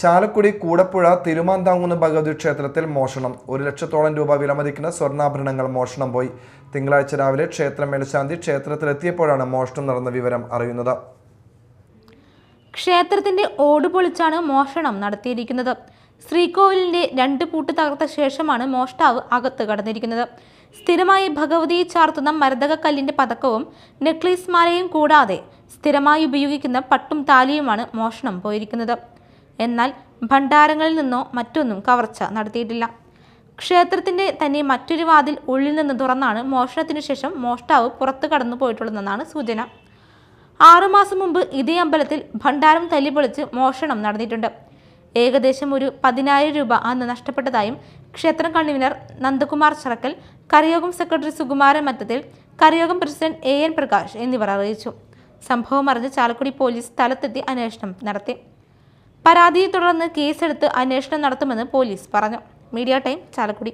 ചാലക്കുടി കൂടപ്പുഴ തിരുമാന്താങ്കുന്ന് ഭഗവതി ക്ഷേത്രത്തിൽ മോഷണം. ഒരു ലക്ഷത്തോളം രൂപ വിലമതിക്കുന്ന സ്വർണാഭരണങ്ങൾ മോഷണം പോയി. തിങ്കളാഴ്ച രാവിലെ ക്ഷേത്ര മേൽശാന്തി ക്ഷേത്രത്തിലെത്തിയപ്പോഴാണ് മോഷണം നടന്ന വിവരം അറിയുന്നത്. ക്ഷേത്രത്തിന്റെ ഓട് പൊളിച്ചാണ് മോഷണം നടത്തിയിരിക്കുന്നത്. ശ്രീകോവിലിന്റെ രണ്ട് പൂട്ട് തകർത്ത ശേഷമാണ് മോഷ്ടാവ് അകത്ത് കടന്നിരിക്കുന്നത്. സ്ഥിരമായി ഭഗവതിയെ ചാർത്തുന്ന മരതകക്കല്ലിന്റെ പതക്കവും നെക്ലേസ് മാലയും കൂടാതെ സ്ഥിരമായി ഉപയോഗിക്കുന്ന പട്ടും താലിയുമാണ് മോഷണം പോയിരിക്കുന്നത്. എന്നാൽ ഭണ്ഡാരങ്ങളിൽ നിന്നോ മറ്റൊന്നും കവർച്ച നടത്തിയിട്ടില്ല. ക്ഷേത്രത്തിന്റെ തന്നെ മറ്റൊരു വാതിൽ ഉള്ളിൽ നിന്ന് തുറന്നാണ് മോഷണത്തിനു ശേഷം മോഷ്ടാവ് പുറത്തു കടന്നു പോയിട്ടുള്ളതെന്നാണ് സൂചന. ആറുമാസം മുമ്പ് ഇതേ അമ്പലത്തിൽ ഭണ്ഡാരം തല്ലിപ്പൊളിച്ച് മോഷണം നടന്നിട്ടുണ്ട്. ഏകദേശം ഒരു പതിനായിരം രൂപ അന്ന് നഷ്ടപ്പെട്ടതായും ക്ഷേത്രം കൺവീനർ നന്ദകുമാർ ചറക്കൽ കരയോഗം secretary Sukumaran Mattathil കരയോഗം president A N Prakash എന്നിവർ അറിയിച്ചു. സംഭവം അറിഞ്ഞ് ചാലക്കുടി പോലീസ് സ്ഥലത്തെത്തി അന്വേഷണം നടത്തി. പരാതിയെ തുടർന്ന് കേസെടുത്ത് അന്വേഷണം നടത്തുമെന്ന് പോലീസ് പറഞ്ഞു. Media time Chalakudy.